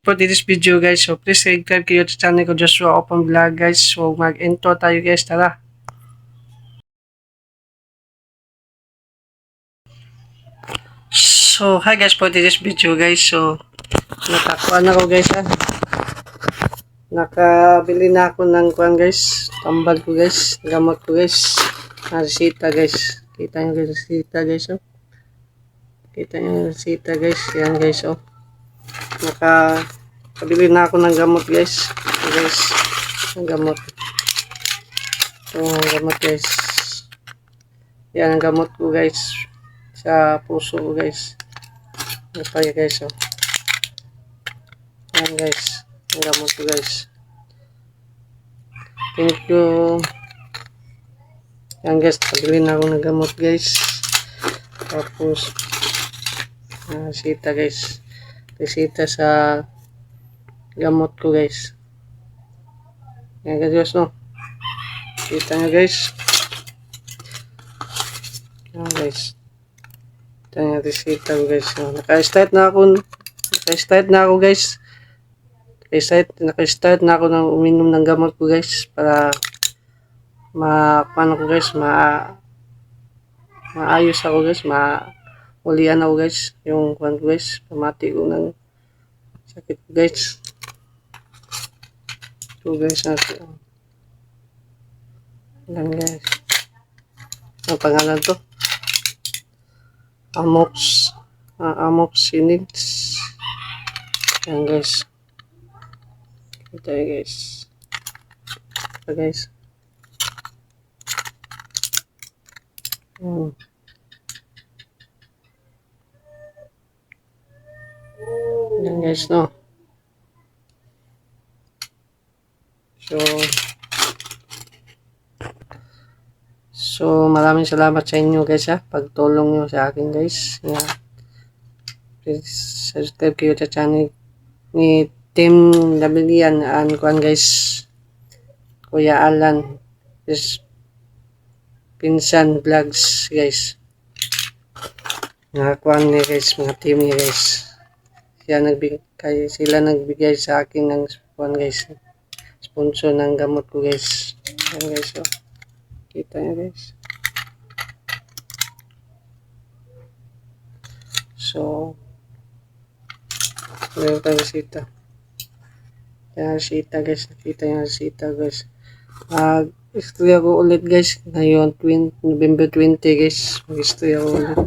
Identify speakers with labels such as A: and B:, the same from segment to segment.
A: for this video guys. So please subscribe kayo sa channel ko Joshua Open Vlog guys. So mag-intro tayo guys. Tara. So hi guys for this video guys. So nakakuha na ko guys ha. Nakabili na ako ng kuan guys. Tambal ko guys. Gamot ko guys. Resita guys. Kita nyo guys. Resita guys oh. Kita nyo resita guys. Yan guys oh. Naka kabili na ako ng gamot guys. Guys. Ng gamot. Ito ang gamot guys. Yan ang gamot ko guys. Sa puso ko guys. Ito pa yun, guys oh. Yan guys. Ang gamot ko guys. Thank you. Yan guys. Kabili na ako ng gamot guys. Tapos ah, sita guys. Resita sa gamot ko guys. Yan guys no. Kita nyo guys. Yan guys. Ito yung resita ko guys. Naka-start na ako. Naka-start na ako guys. Naka-start, naka-start na ako ng uminom ng gamot ko guys. Para ma paano ko guys ma maayos ako guys ma ulian ako guys. Yung kwan guys pamati ko ng sakit ko guys. Ito guys yan guys. Ang pangalan to? Amox. Uh, Amoxinids yan guys. Yun guys. Ito guys. Hmm. Yan guys, no. So, so maraming salamat sa inyo guys ha. Pagtulong nyo sa akin guys. Yan. Please subscribe kayo sa channel ni Tim Labilian and kuan guys. Kuya Alan. Please Pinsan Vlogs guys. Nakakuha niya guys, mga team niya guys. Siya nagbigay, sila nagbigay sa akin ng spon guys. Sponsor ng gamot ko guys. Ayan guys, oh. Kita niyo guys. So, meron tayo resita. Yan resita guys. Nakita yung resita guys. Ah, Istorya ko ulit guys. Ngayon, 20, November 20 guys. Mag-istorya ko ulit.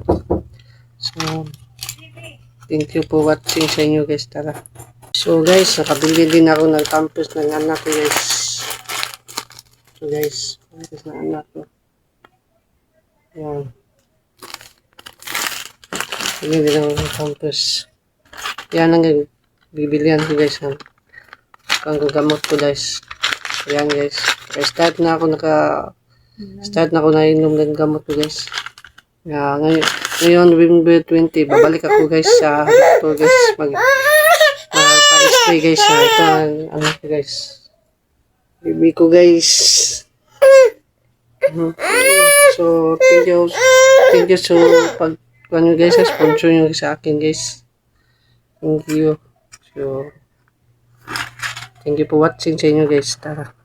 A: So, thank you for watching sa inyo guys. Tara. So guys, nakabili din ako ng campus ng anak ko guys. So guys, campus ng anak ko. Yan. Bili din ako ng campus. Yan ang bibilihan ko guys. Ang gamot ko guys. Yan guys. Start na ako naka start na ako na inom ng gamot ko guys. Yeah, ngayon, ngayon November 20, babalik ako guys sa doctor guys mag pa-spray guys sa ito ang ano ko guys. Bibi ko guys. Mhm. So, thank you. Thank you so pag ano guys, sponsor nyo sa akin guys. Thank you. So, thank you for watching sa inyo guys. Tara.